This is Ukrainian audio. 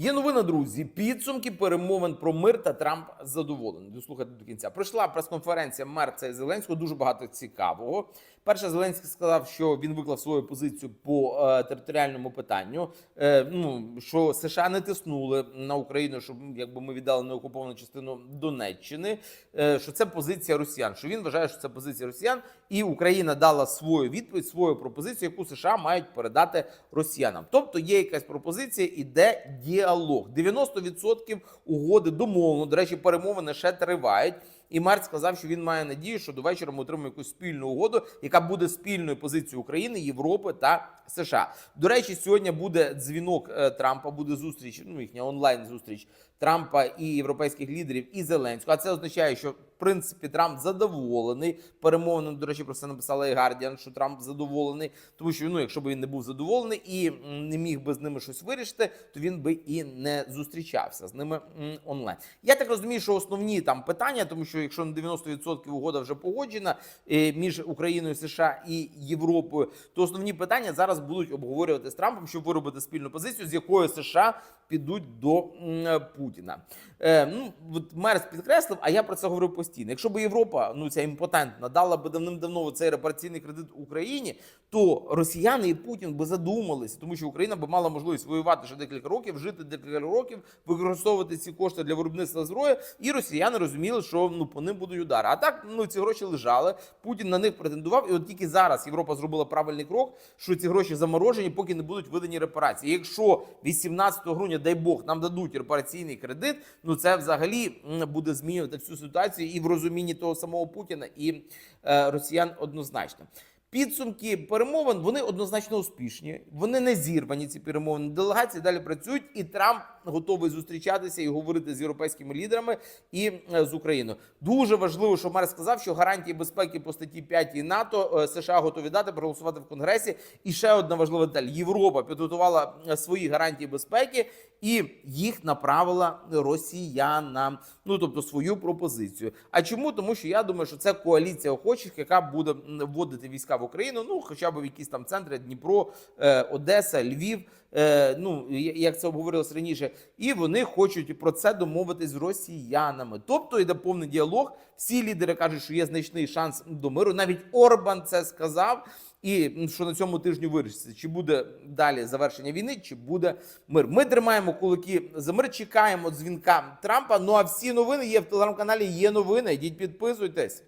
Є новина, друзі. Підсумки перемовин про мир та Трамп задоволений. Дослухайте до кінця. Пройшла прес-конференція Мерца і Зеленського. Дуже багато цікавого. Перше, Зеленський сказав, що він виклав свою позицію по е, територіальному питанню. Е, ну що США не тиснули на Україну, щоб якби ми віддали неокуповану частину Донеччини. Е, що це позиція Росіян. Що він вважає, що це позиція Росіян, і Україна дала свою відповідь, свою пропозицію, яку США мають передати росіянам. Тобто є якась пропозиція, іде діалог. 90% угоди домовлено. До речі, перемовини ще тривають. І Мерц сказав, що він має надію, що до вечора ми отримаємо якусь спільну угоду, яка буде спільною позицією України, Європи та США. До речі, сьогодні буде дзвінок е, Трампа, буде зустріч, ну їхня онлайн зустріч Трампа і європейських лідерів і Зеленського. А це означає, що в принципі Трамп задоволений. Перемовини, до речі, про це написала і Guardian, що Трамп задоволений, тому що ну, якщо б він не був задоволений і не міг би з ними щось вирішити, то він би і не зустрічався з ними онлайн. Я так розумію, що основні там питання, тому що якщо на 90% угода вже погоджена е, між Україною, США і Європою, то основні питання зараз будуть обговорювати з Трампом, щоб виробити спільну позицію, з якою США підуть до Путіна. Е, ну от Мерс підкреслив, а я про це говорив постійно. Якщо б Європа, ну ця імпотентна, дала би давним-давно цей репараційний кредит Україні, то росіяни і Путін би задумалися, тому що Україна би мала можливість воювати ще декілька років, жити декілька років, використовувати ці кошти для виробництва зброї, і росіяни розуміли, що ну по ним будуть удари. А так ну ці гроші лежали. Путін на них претендував, і от тільки зараз Європа зробила правильний крок, що ці гроші заморожені, поки не будуть видані репарації. Якщо 18 грудня, дай Бог, нам дадуть репараційний кредит, ну це взагалі буде змінювати всю ситуацію і в розумінні того самого Путіна і е, росіян однозначно. Підсумки перемовин вони однозначно успішні. Вони не зірвані. Ці перемовини делегації далі працюють, і Трамп готовий зустрічатися і говорити з європейськими лідерами і е, з Україною. Дуже важливо, що мер сказав, що гарантії безпеки по статті 5 НАТО е, США готові дати проголосувати в Конгресі. І ще одна важлива деталь: Європа підготувала е, свої гарантії безпеки і їх направила росіянам. Ну тобто свою пропозицію. А чому? Тому що я думаю, що це коаліція охочих, яка буде вводити війська в Україну. Ну хоча б в якісь там центри Дніпро, е, Одеса, Львів. Е, ну як це обговорилось раніше, і вони хочуть про це домовитись з росіянами. Тобто йде повний діалог. Всі лідери кажуть, що є значний шанс до миру. Навіть Орбан це сказав. І що на цьому тижню вирішиться, чи буде далі завершення війни, чи буде мир. Ми тримаємо кулаки за мир, чекаємо дзвінка Трампа. Ну а всі новини є в телеграм-каналі. Є новини. Йдіть підписуйтесь.